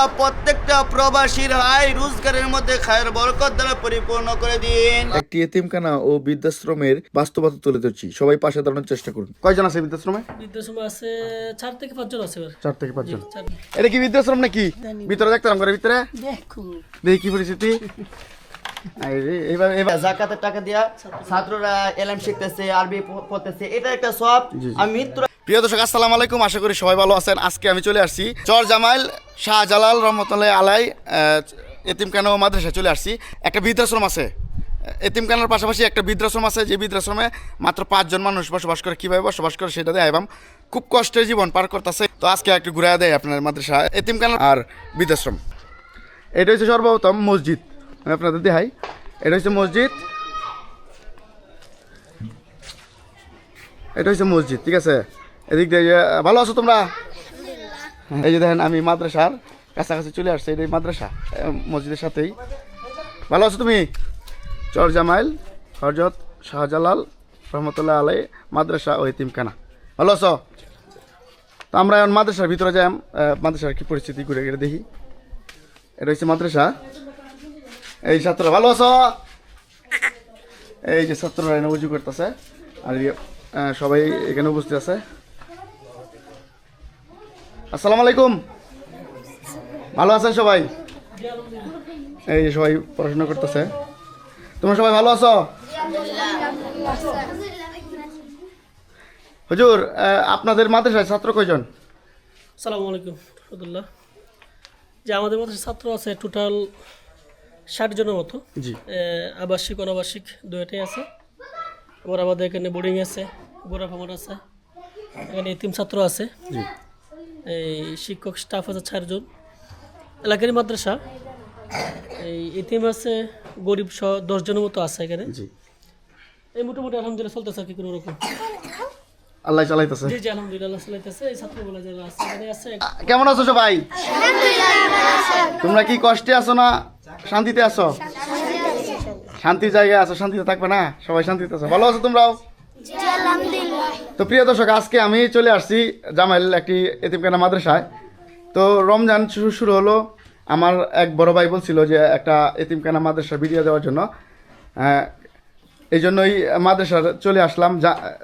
আল্লাহ প্রত্যেকটা প্রবাসীর আয় রোজগারের মধ্যে খায়ের বরকত দ্বারা পরিপূর্ণ করে দিন। একটি এতিমখানা ও বৃদ্ধাশ্রমের বাস্তবতা তুলে ধরছি। সবাই পাশে দাঁড়ানোর চেষ্টা করুন। কয়জন আছে বৃদ্ধাশ্রমে? বৃদ্ধাশ্রম আছে চার থেকে পাঁচজন আছে এবার। চার থেকে পাঁচজন। জন এটা কি বৃদ্ধাশ্রম নাকি? ভিতরে দেখতে ঘরের ভিতরে? দেখি কি পরিস্থিতি এবার এবার জাকাতের টাকা দিয়া ছাত্ররা এলএম শিখতেছে আরবি পড়তেছে এটা একটা সব আমি মিত্র প্রিয় দর্শক আসসালামু আলাইকুম। আশা করি সবাই ভালো আছেন। আজকে আমি চলে আসছি চর জামাইল শাহজালাল রহমতুল্লাহ আলাই এতিমখানা ও মাদ্রাসায় চলে আসছি। একটা বৃদ্ধাশ্রম আছে। এতিমখানার পাশাপাশি একটা বৃদ্ধাশ্রম আছে। যে বৃদ্ধাশ্রমে মাত্র পাঁচজন মানুষ বসবাস করে কীভাবে বসবাস করে সেটা দেয় এবং খুব কষ্টের জীবন পার করতেছে। তো আজকে একটু ঘুরে দেয় আপনার মাদ্রাসা এতিমখানা আর বৃদ্ধাশ্রম। এটা হচ্ছে সর্বপ্রথম মসজিদ। আমি আপনাদের দেখাই। এটা হচ্ছে মসজিদ। এটা হচ্ছে মসজিদ ঠিক আছে? এদিক দিয়ে ভালো আছো তোমরা? এই যে দেখেন আমি মাদ্রাসার কাছাকাছি চলে আসছে এটাই মাদ্রাসা মসজিদের সাথেই। ভালো আছো তুমি? চর জামাইল হরজত শাহজালাল রহমতুল্লাহ আলাই মাদ্রাসা ও এতিমখানা। ভালো আছো? তো আমরা এখন মাদ্রাসার ভিতরে যাই মাদ্রাসার কি পরিস্থিতি ঘুরে ঘুরে দেখি। এটা হচ্ছে মাদ্রাসা। এই ছাত্র, ভালো আছো? এই যে ছাত্ররা এনে উজু করতেছে। আর সবাই এখানে উপস্থিত আছে। আসসালামু আলাইকুম। ভালো আছেন সবাই? এই যে সবাই পড়াশোনা করতেছে। তোমরা সবাই ভালো আছো? হুজুর আপনাদের মাদ্রাসায় ছাত্র কয়জন? সালামু আলাইকুম, রহমতুল্লাহ। যে আমাদের মধ্যে ছাত্র আছে টোটাল ষাট জনের মতো। জি। আবাসিক অনাবাসিক দুইটাই আছে। আবার আমাদের এখানে বোর্ডিং আছে গোড়া ফামার আছে এখানে তিন ছাত্র আছে। এই শিক্ষক স্টাফ আছে চারজন এলাকারই মাদ্রাসা। এই এতিম আছে গরিব সহ দশজনের মতো আছে এখানে। জি। এই মোটামুটি আলহামদুলিল্লাহ চলতেছে আর কি কোনো রকম। আল্লাহ চালাইতেছে। জি জি আলহামদুলিল্লাহ চলাইতেছে। এই ছাত্রগুলো যারা আছে এখানে আছে। কেমন আছো সবাই? তোমরা কি কষ্টে আছো না শান্তিতে আছো? শান্তির জায়গায় আছো শান্তিতে থাকবে না? সবাই শান্তিতে আছো। ভালো আছো তোমরাও? তো প্রিয় দর্শক আজকে আমি চলে আসছি জামাইল একটি এতিমখানা মাদ্রাসায়। তো রমজান শুরু হলো। আমার এক বড় ভাই বলছিল যে একটা এতিমখানা মাদ্রাসা ভিডিও দেওয়ার জন্য। আহ, এই জন্যই মাদ্রাসার চলে আসলাম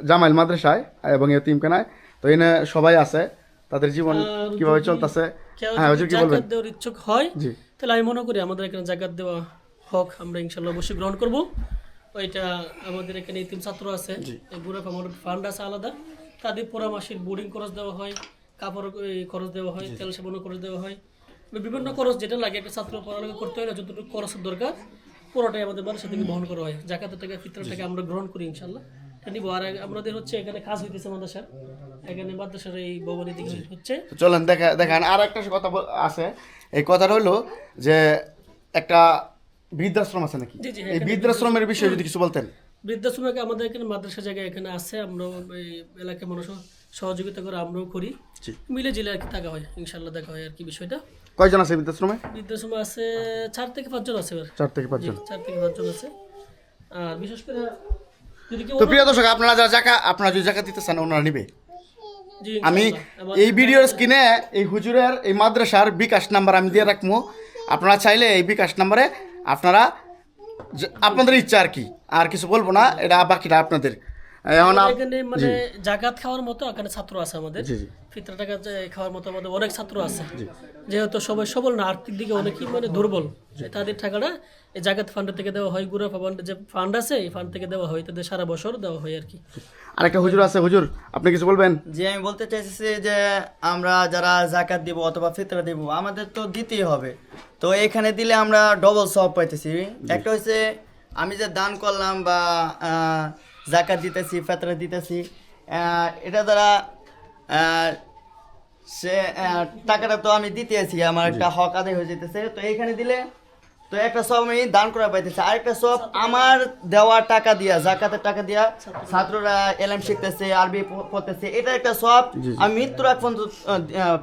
জামাইল মাদ্রাসায় এবং এতিমখানায়। তো এনে সবাই আছে। তাদের জীবন কীভাবে চলতেছে? হ্যাঁ কি বলবেন? ইচ্ছুক হয় জি। তাহলে আমি মনে করি আমাদের এখানে জাকাত দেওয়া হক আমরা ইনশাল্লাহ অবশ্যই গ্রহণ করব। ওইটা আমাদের এখানে তিন ছাত্র আছে এই বুড়া আমার ফান্ড আছে আলাদা। তাদের পুরা মাসের বোর্ডিং খরচ দেওয়া হয় কাপড় খরচ দেওয়া হয় তেল সাবানও খরচ দেওয়া হয়। বিভিন্ন খরচ যেটা লাগে একটা ছাত্র পড়ালেখা করতে হয় না যতটুকু খরচের দরকার পুরোটাই আমাদের বাড়ির থেকে বহন করা হয়। জাকাতের টাকা ফিতরের টাকা আমরা গ্রহণ করি ইনশাল্লাহ এটা নিবো। আর আমাদের হচ্ছে এখানে কাজ হইতেছে মাদ্রাসার। এখানে মাদ্রাসার এই ভবনে দিকে হচ্ছে। চলেন দেখা দেখান। আর একটা কথা আছে। এই কথাটা হলো যে একটা বৃদ্ধাশ্রম আছে নাকি? জি, এই বৃদ্ধাশ্রমের বিষয়ে যদি কিছু বলতেন। বৃদ্ধাশ্রমকে আমাদের এখানে মাদ্রাসা জায়গায় এখানে আছে। আমরা এই এলাকার মানুষ সহযোগিতা করে আমরাও করি। মিলে জিলে আর কি থাকা হয়। ইনশাল্লাহ দেখা হয় আর কি বিষয়টা। কয়জন আছে বৃদ্ধাশ্রমে? বৃদ্ধাশ্রম আছে চার থেকে পাঁচজন আছে এবার। চার থেকে পাঁচজন। চার থেকে পাঁচজন আছে। আর বিশেষ করে যদি তো প্রিয় দর্শক আপনারা যারা জাকা আপনারা যদি জাকা দিতে চান ওনারা নিবে। আমি এই ভিডিওর স্ক্রিনে এই হুজুরের এই মাদ্রাসার বিকাশ নাম্বার আমি দিয়ে রাখব। আপনারা চাইলে এই বিকাশ নাম্বারে আপনারা আপনাদের ইচ্ছা আর কি। আর কিছু বলব না এটা বাকিটা আপনাদের। এখন এখানে মানে জাকাত খাওয়ার মতো এখানে ছাত্র আছে আমাদের। ফিতরা টাকা খাওয়ার মতো আমাদের অনেক ছাত্র আছে। যেহেতু সবাই সবল না আর্থিক দিকে অনেকই মানে দুর্বল। তাদের টাকাটা এই জাগাত ফান্ড থেকে দেওয়া হয় গুড়া ফান্ড যে ফান্ড আছে এই ফান্ড থেকে দেওয়া হয়। তাদের সারা বছর দেওয়া হয় আর কি। আরেকটা হুজুর আছে হুজুর আপনি কিছু বলবেন? যে আমি বলতে চাইছি যে আমরা যারা জাকাত দিব অথবা ফিতরা দিব আমাদের তো দিতেই হবে। তো এখানে দিলে আমরা ডবল সব পাইতেছি। একটা হচ্ছে আমি যে দান করলাম বা আহ, জাকাত দিতেছি ফেতরা দিতেছি। এটা দ্বারা সে টাকাটা তো আমি দিতেছি আমার একটা হক আদায় হয়ে যেতেছে তো এইখানে দিলে তো একটা সব আমি দান করা পাইতেছি আরেকটা সব আমার দেওয়া টাকা দিয়া জাকাতের টাকা দিয়া ছাত্ররা। এলএম শিখতেছে আরবি পড়তেছে। এটা একটা সব আমি মৃত্যুর আগ পর্যন্ত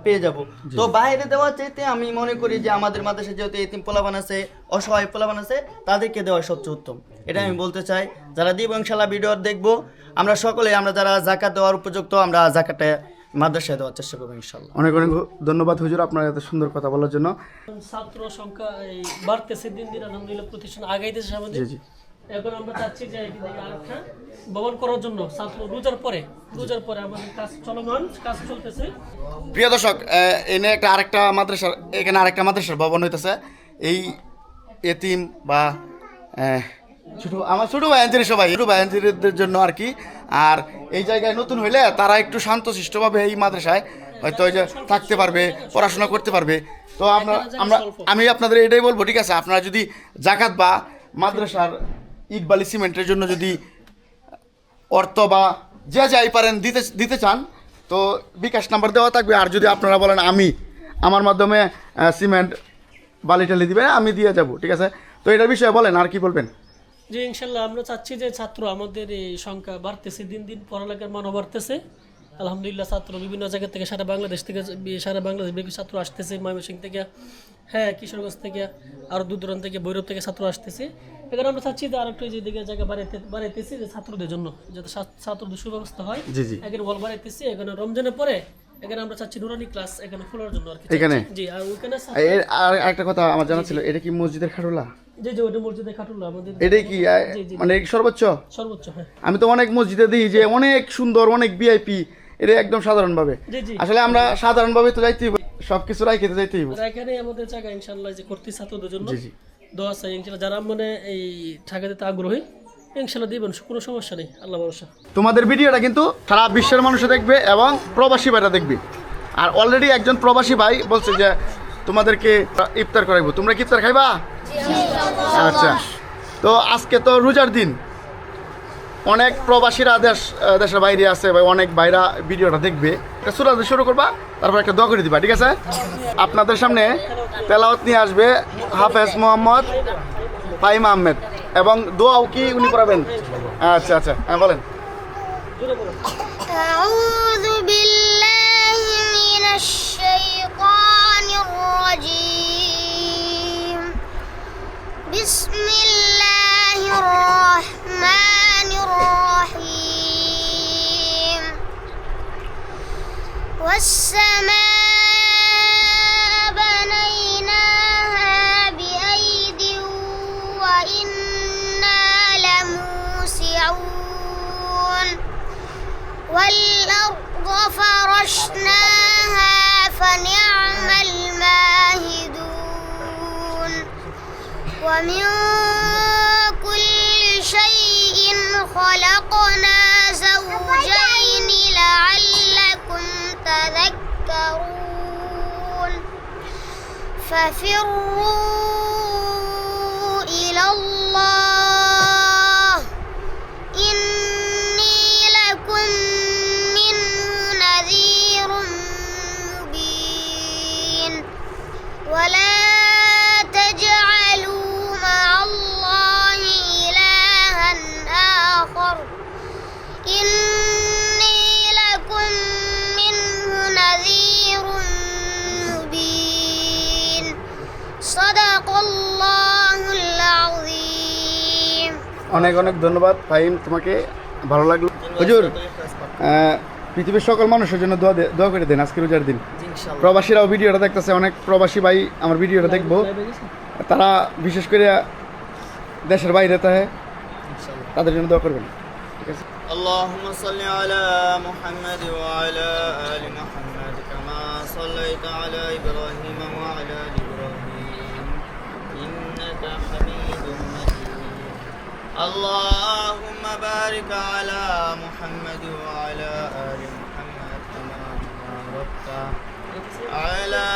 পেয়ে যাব। তো বাইরে দেওয়া চাইতে আমি মনে করি যে আমাদের মাদ্রাসায় যেহেতু এতিম পোলাবান আছে অসহায় পোলাবান আছে তাদেরকে দেওয়া সবচেয়ে উত্তম। এটা আমি বলতে চাই যারা দিব ইনশাল্লাহ ভিডিও দেখব আমরা সকলে আমরা যারা জাকাত দেওয়ার উপযুক্ত আমরা জাকাতটা মাদ্রাসায় দেওয়ার চেষ্টা করব ইনশাল্লাহ অনেক অনেক ধন্যবাদ হুজুর আপনার এত সুন্দর কথা বলার জন্য। ছাত্র সংখ্যা এই বাড়তেছে দিন দিন আলহামদুলিল্লাহ প্রতিষ্ঠান আগাইতেছে আমাদের। জি জি। এখন আমরা চাচ্ছি যে আরেকটা ভবন করার জন্য ছাত্র রোজার পরে রোজার পরে আমাদের কাজ চলমান কাজ চলতেছে। প্রিয় দর্শক এনে একটা আরেকটা মাদ্রাসার এখানে আরেকটা মাদ্রাসার ভবন হইতেছে। এই এতিম বা ছোট আমার ছোট ভাই সবাই ছোট ভাই জন্য আর কি। আর এই জায়গায় নতুন হইলে তারা একটু শান্তশিষ্টভাবে এই মাদ্রাসায় হয়তো ওই যে থাকতে পারবে পড়াশোনা করতে পারবে। তো আপনার আমরা আমি আপনাদের এটাই বলব ঠিক আছে? আপনারা যদি জাকাত বা মাদ্রাসার ইট বালি সিমেন্টের জন্য যদি অর্থ বা যে যাই পারেন দিতে দিতে চান তো বিকাশ নাম্বার দেওয়া থাকবে। আর যদি আপনারা বলেন আমি আমার মাধ্যমে সিমেন্ট বালি টালি দিবে আমি দিয়ে যাব। ঠিক আছে? তো এটার বিষয়ে বলেন আর কি বলবেন? যে ইনশাল্লাহ আমরা চাচ্ছি যে ছাত্র আমাদের এই সংখ্যা বাড়তেছে, দিন দিন পড়ালেখার মানও বাড়তেছে। আলহামদুলিল্লাহ ছাত্র বিভিন্ন জায়গা থেকে সারা বাংলাদেশ থেকে, সারা বাংলাদেশ ছাত্র আসতেছে ময়মনসিং থেকে। হ্যাঁ কিশোরগঞ্জ থেকে আরও দূর দূরান্ত থেকে ভৈরব থেকে ছাত্র আসতেছে। এখানে আমরা চাচ্ছি যে আরেকটু যে দিকে জায়গা বাড়াইতে বাড়াইতেছি যে ছাত্রদের জন্য যাতে ছাত্রদের সুব্যবস্থা হয়। জি জি। এখানে বল বাড়াইতেছি এখানে রমজানের পরে এখানে আমরা চাচ্ছি নুরানি ক্লাস এখানে খোলার জন্য আর কি এখানে? জি আর ওইখানে এর আর একটা কথা আমার জানা ছিল এটা কি মসজিদের খাটুলা? যে যে ওইটা মসজিদে খাটুল্লাহ আমাদের এটাই কি আহ, জি, জি। মানে সর্বোচ্চ? সর্বোচ্চ হ্যাঁ। আমি তো অনেক মসজিদে দিই যে অনেক সুন্দর অনেক ভিআইপি এটা একদম সাধারণভাবে। জি জি। আসলে আমরা সাধারণভাবে তো যাইতেই হইব, সবকিছু রাই খেতে যাইতেই হইব। আর এখানে আমাদের জায়গা ইনশাল্লাহ যে করতে ছাত্রদের জন্য জি জি। দোয়া চাই ইনশাল্লাহ যারা মানে এই ঢাকা দিতে আগ্রহী ইনশাল্লাহ দিবেন কোনো সমস্যা নেই আল্লাহ ভরসা। তোমাদের ভিডিওটা কিন্তু সারা বিশ্বের মানুষ দেখবে এবং প্রবাসী ভাইরা দেখবে। আর অলরেডি একজন প্রবাসী ভাই বলছে যে তোমাদেরকে ইফতার করাইবো। তোমরা কি ইফতার খাইবা? আচ্ছা। তো আজকে তো রোজার দিন। অনেক প্রবাসীরা দেশ আহ, দেশের বাইরে আছে বা অনেক বাইরা ভিডিওটা দেখবে একটা সুরাজ শুরু করবা তারপর একটা দোয়া করে দিবা ঠিক আছে আপনাদের সামনে তেলাওয়াত নিয়ে আসবে হাফেজ মোহাম্মদ ফাইম আহমেদ এবং দোয়াও কি উনি করাবেন আচ্ছা আচ্ছা হ্যাঁ বলেন أعوذ بالله من الشيطان الرجيم بسم والسماء بنيناها بأيد وإنا لموسعون والأرض فرشناها فنعم الماهدون ومن كل شيء خلقنا زوجين لعلكم تذكرون تذكرون ففروا অনেক অনেক ধন্যবাদ ফাহিম তোমাকে ভালো লাগলো হুজুর আহ, পৃথিবীর সকল মানুষের জন্য দোয়া দে- দোয়া করে দেন আজকে রোজার দিন প্রবাসীরাও ভিডিওটা দেখতেছে অনেক প্রবাসী ভাই আমার ভিডিওটা দেখবো তারা বিশেষ করে দেশের বাইরে তাহে তাদের জন্য দোয়া করবেন ঠিক আছে اللهم صل على محمد وعلى آل محمد كما صليت على إبراهيم وعلى آل اللهم بارك على محمد وعلى آل محمد كما باركت على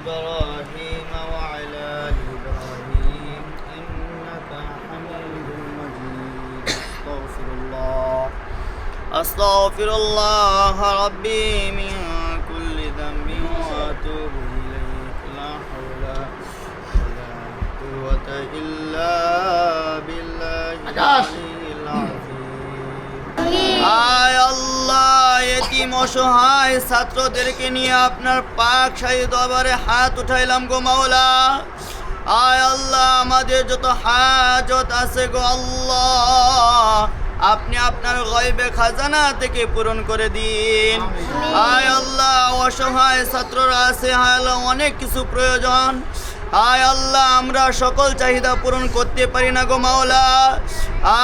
إبراهيم وعلى آل إبراهيم إنك حميد مجيد. أستغفر الله. أستغفر الله ربي من আকাশ। আয় আল্লাহ এতিম অসহায় ছাত্রদেরকে নিয়ে আপনার পাক সাহি দরবারে হাত উঠাইলাম গো মাওলা। আয় আল্লাহ আমাদের যত হাজত আছে গো আল্লাহ আপনি আপনার গয়বে খাজানা থেকে পূরণ করে দিন। আয় আল্লাহ অসহায় ছাত্ররা আছে আয় অনেক কিছু প্রয়োজন। আয় আল্লাহ, আমরা সকল চাহিদা পূরণ করতে পারি না গো মাওলা।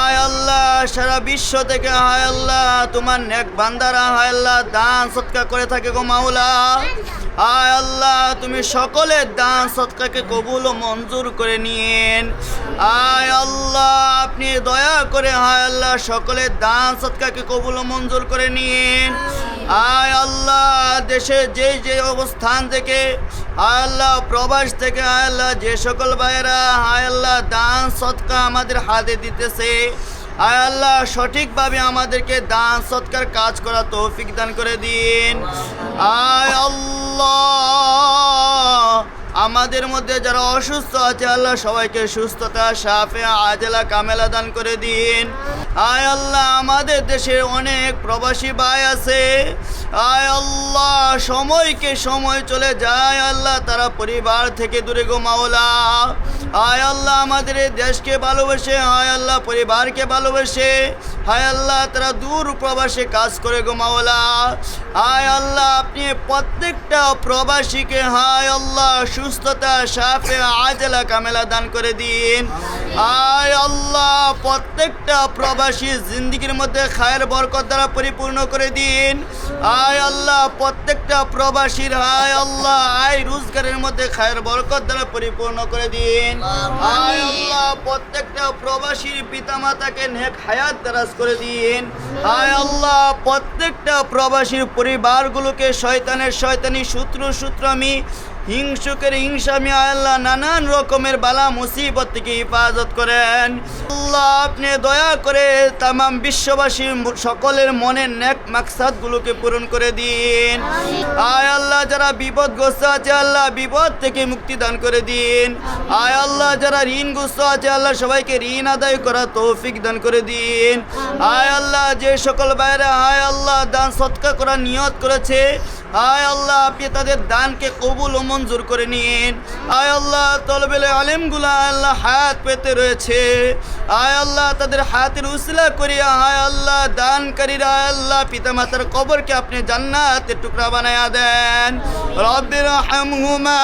আয় আল্লাহ, সারা বিশ্ব থেকে, হায় আল্লাহ, তোমার নেক বান্দারা, হায় আল্লাহ, দান সৎকার করে থাকে গো মাওলা। আয় আল্লাহ, তুমি সকলের দান সৎকারকে কবুল ও মঞ্জুর করে নিন আয় আল্লাহ, আপনি দয়া করে, হায় আল্লাহ সকলের দান সৎকারকে কবুল ও মঞ্জুর করে নিন আয় আল্লাহ, দেশে যে যে অবস্থান থেকে আল্লাহ প্রবাস থেকে আল্লাহ যে সকল ভাইয়েরা আল্লাহ, দান, সৎকা আমাদের হাতে দিতেছে। আয় আল্লাহ, সঠিকভাবে আমাদেরকে দান, সৎকার কাজ করা তৌফিক দান করে দিন। আয় আল্লাহ! আমাদের মধ্যে যারা অসুস্থ আছে, আল্লাহ সবাইকে সুস্থতা সাফে আজেলা, কামেলা দান করে দিন। আয় আল্লাহ, আমাদের দেশে অনেক প্রবাসী ভাই আছে। আয় আল্লাহ, সময়কে সময় চলে যায়। আল্লাহ, তারা পরিবার থেকে দূরে গো, মাওলা। আয় আল্লাহ, আমাদের দেশকে ভালোবাসে। হায় আল্লাহ, পরিবারকে ভালোবাসে। হায় আল্লাহ, তারা দূর প্রবাসে কাজ করে গো, মাওলা। আয় আল্লাহ, আপনি প্রত্যেকটা প্রবাসীকে, হায় আল্লাহ সুস্থতা সাফে আজলা কামেলা দান করে দিন। আয় আল্লাহ, প্রত্যেকটা প্রবাসী জিন্দিগির মধ্যে খায়ের বরকত দ্বারা পরিপূর্ণ করে দিন। আয় আল্লাহ, প্রত্যেকটা প্রবাসীর হায় আল্লাহ, আয় রোজগারের মধ্যে খায়ের বরকত দ্বারা পরিপূর্ণ করে দিন। আয় আল্লাহ, প্রত্যেকটা প্রবাসীর পিতামাতাকে নেক হায়াত দারাজ করে দিন। আয় আল্লাহ, প্রত্যেকটা প্রবাসীর পরিবারগুলোকে শয়তানের শয়তানি সূত্র সূত্রামি হিংসুকের হিংসামি আল্লাহ নানান রকমের বালা মুসিবত থেকে হেফাজত করেন। আল্লাহ আপনি দয়া করে তাম বিশ্ববাসী সকলের মনের নেক মাকসাদগুলোকে পূরণ করে দিন। আয় আল্লাহ যারা বিপদগ্রস্ত আছে, আল্লাহ বিপদ থেকে মুক্তি দান করে দিন। আয় আল্লাহ যারা ঋণগ্রস্ত আছে, আল্লাহ সবাইকে ঋণ আদায় করা তৌফিক দান করে দিন। আয় আল্লাহ যে সকল বাইরে আয় আল্লাহ দান সৎকার করার নিয়ত করেছে আয় আল্লাহ আপনি তাদের দানকে কবুল ও মঞ্জুর করে নিন আয় আল্লাহ তলবেলে আলেমগুলা আল্লাহ হায়াত পেতে রয়েছে আয় আল্লাহ তাদের হাতের উসিলা করিয়া আয় আল্লাহ দানকারীরা আয় আল্লাহ পিতামাতার কবরকে আপনি জান্নাতের টুকরা বানায়া দেন রব্বির হামহুমা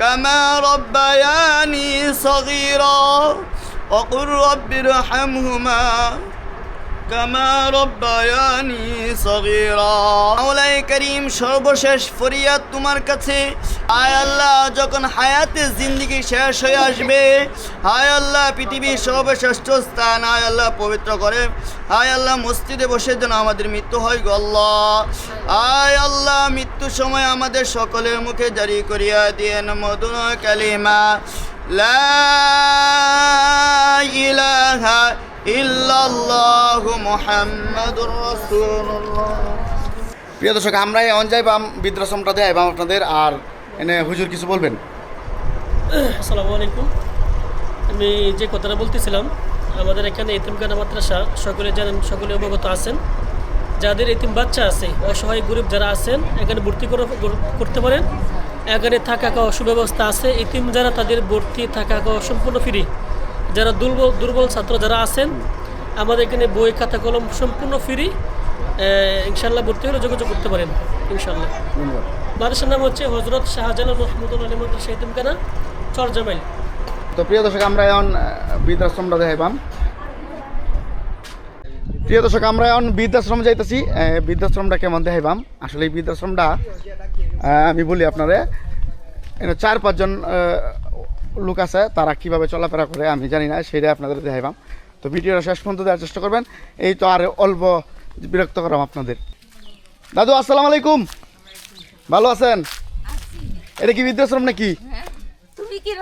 কামা রব্বায়ানি সগীরা وقل رب ارحمهما করিম, সর্বশেষ ফরিয়াদ তোমার কাছে। আয় আল্লাহ, যখন শেষ হয়ে আসবে, হায় আল্লাহ, পৃথিবীর সর্বশ্রেষ্ঠ স্থান আল্লাহ, পবিত্র করে আয় আল্লাহ, মসজিদে বসে যেন আমাদের মৃত্যু হয় গো আল্লাহ। আয় আল্লাহ, মৃত্যুর সময় আমাদের সকলের মুখে জারি করিয়া দিয়েন মধুর কালিমা। লা ইলাহা প্রিয় দর্শক আমরা অন যাইবাম বৃদ্ধাশ্রমটা দেয়াইবাম আপনাদের, আর এনে হুজুর কিছু বলবেন? আসসালামু আলাইকুম। আমি যে কথাটা বলতেছিলাম, আমাদের এখানে এতিমখানা মাদ্রাসা, সকলে জানেন, সকলে অবগত আছেন। যাদের এতিম বাচ্চা আছে, অসহায় গরিব যারা আছেন, এখানে ভর্তি করে করতে পারেন। এখানে থাকা খাওয়া সুব্যবস্থা আছে, এতিম যারা তাদের ভর্তি থাকা খাওয়া সম্পূর্ণ ফ্রি যারা দুর্বল দুর্বল ছাত্র যারা আছেন আমাদের এখানে বই খাতা কলম সম্পূর্ণ ফ্রি। ইনশাল্লাহ ভর্তি হলে যোগাযোগ করতে পারেন ইনশাল্লাহ মাদ্রাসার নাম হচ্ছে হজরত শাহজালাল রহমতুল আলী মাদ্রাসা এতিমখানা চরজামাইল তো প্রিয় দর্শক আমরা এখন বৃদ্ধাশ্রমটা দেখাইবাম। প্রিয় দর্শক আমরা এখন বৃদ্ধাশ্রম যাইতেছি। বৃদ্ধাশ্রমটা কেমন দেখাইবাম? আসলে এই বৃদ্ধাশ্রমটা আমি বলি আপনারা চার পাঁচজন লোক আছে তারা কীভাবে চলাফেরা করে আমি জানি না সেটা আপনাদের দেখাইবাম। তো ভিডিওটা শেষ পর্যন্ত দেওয়ার চেষ্টা করবেন। এই তো আর অল্প বিরক্ত করাম আপনাদের। দাদু আসসালামু আলাইকুম। ভালো আছেন? এটা কি বৃদ্ধাশ্রম নাকি? তুমি কি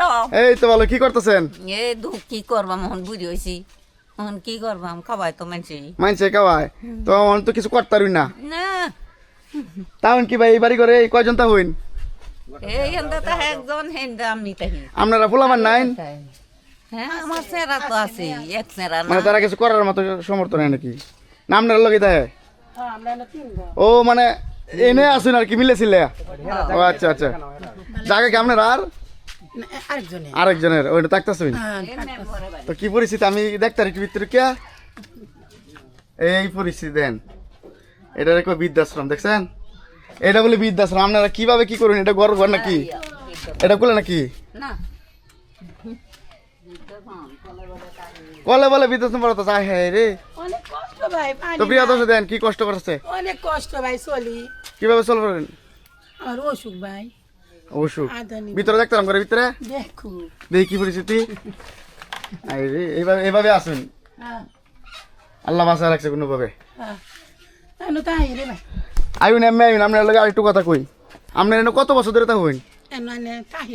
এই তো ভালো কি করতেছেন? এ দুঃখ কি করবাম? বুড়ি হয়েছি এখন কি করবাম? খাবাই তো মানছি। মানছে কাওয়ায় তো আমার তো কিছু করতে পারবি না। না। তাহলে কি ভাই এই বাড়ি করে এই কয়জন তা হইন আপনারা ফুলাবার নাইন হ্যাঁ আমার চেরা তো আছে এক চেরা না। মানে তারা কিছু করার মতো সমর্থ নাই নাকি? না আপনার লগে তাহে ও মানে এনে আসুন আর কি মিলেছিলে ও আচ্ছা আচ্ছা। জায়গা কি আপনার আর? আরেকজনের। ওইটা থাকতেছুন তো কি পরিস্থিতি? আমি দেখতে আর কি ভিতরে কে? এই পরিস্থিতি দেন। এটা রেখো বৃদ্ধাশ্রম দেখছেন? এটা বলে বৃদ্ধাশ্রম আপনারা কীভাবে কি করুন এটা ঘর ঘর নাকি? এটা করলে নাকি? কলে বলে বৃদ্ধাশ্রম পড়া তো যায় হ্যাঁ রে। অনেক কষ্ট ভাই পানি তো প্রিয় দর্শক দেন কি কষ্ট করছে অনেক কষ্ট ভাই চলি। কীভাবে চলবেন আমার অসুখ ভাই। আদানি ভিতরে দেখতাম করে ভিতরে? দেখু। দেখি কি পরিস্থিতি। এইভাবে এইভাবে আসুন। হ্যাঁ। আল্লাহ বাসা রাখছে কোনো ভাবে হ্যাঁ তাই রে ভাই। আইন এমনি আইন আপনার লগে আরেকটু কথা কই। আপনার এনে কত বছর ধরে তা হইন?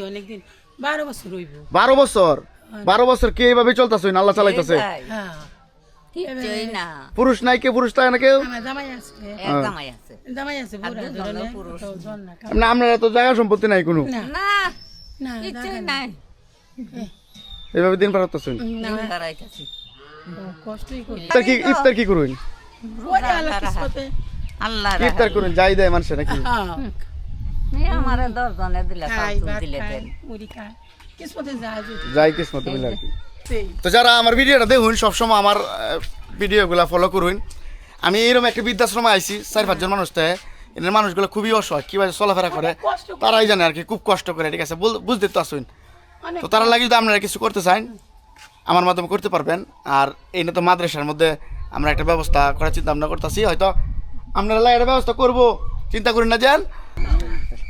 অনেকদিন। বারো বছর রইব বারো বছর? বারো বছর কে এইভাবে চলতেছেন আল্লাহ চালাইতেছে? হ্যাঁ। পুরুষ নাই কে পুরুষ তাই না কেউ? আমার জামাই আছে। এক জামাই আছে। জামাই আছে বুড়া দুজন ধরনের পুরুষ। তো জন না না তো জায়গা সম্পত্তি নাই কোনো? না। না না কিছুই নাই। এইভাবে দিন পার হতেছেন না। কষ্টই করি। ইফতার কি ইফতার কি করুন? ওরে আল্লাহ ইফতার করুন যাই দেয় মানুষে নাকি? হ্যাঁ। আমার দশ জনে দিলে খাই চাউল ভাত দিলে দেন। কিসমতে যায় যাই কিসমত মিলে আর কি। তো যারা আমার ভিডিওটা দেখুন সবসময় আমার ভিডিওগুলো ফলো করুন। আমি এইরকম একটা বৃদ্ধাশ্রমে আইছি চার পাঁচজন মানুষ তো এদের মানুষগুলো খুবই অসহায় কীভাবে চলাফেরা করে তারাই জানে আর কি খুব কষ্ট করে ঠিক আছে? বুঝতে তো আসুন তো তারা লাগে যদি আপনারা কিছু করতে চান আমার মাধ্যমে করতে পারবেন। আর এই না তো মাদ্রাসার মধ্যে আমরা একটা ব্যবস্থা করার চিন্তা ভাবনা করতেছি। হয়তো আপনারা লাইটের ব্যবস্থা করব। চিন্তা করেন না, যান।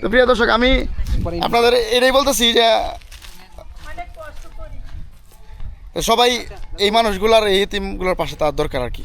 তো প্রিয় দর্শক, আমি আপনাদের এটাই বলতেছি যে, সবাই এই মানুষগুলার, এই টিমগুলোর পাশে তার দরকার আর কি।